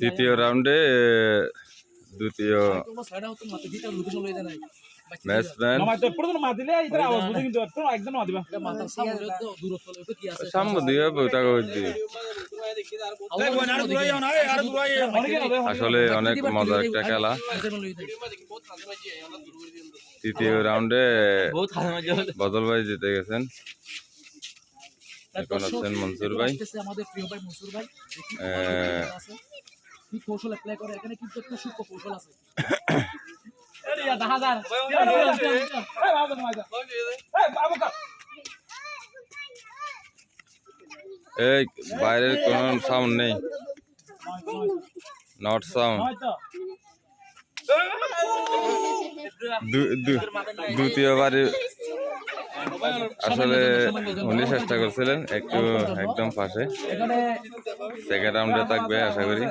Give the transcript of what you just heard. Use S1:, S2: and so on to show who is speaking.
S1: তৃতীয় রাউন্ডে দ্বিতীয় ব্যাটসম্যান আসলে অনেক মজার একটা খেলা। তৃতীয় রাউন্ডে বদল ভাই জিতে গেছেন। এখন আছেন মনসুর ভাই।
S2: আমাদের প্রিয় ভাই মনসুর ভাই। কি কৌশল অ্যাপ্লাই করে? এখানে কিন্তু একটা সূক্ষ্ম কৌশল আছে।
S1: এই বাইরের কোনো সাউন্ড নেই। নট সাউন্ড দ্বিতীয়বার আসলে উনি চেষ্টা করছিলেন একটু একদম পাশে। সেকেন্ড রাউন্ডে থাকবে আশা করি।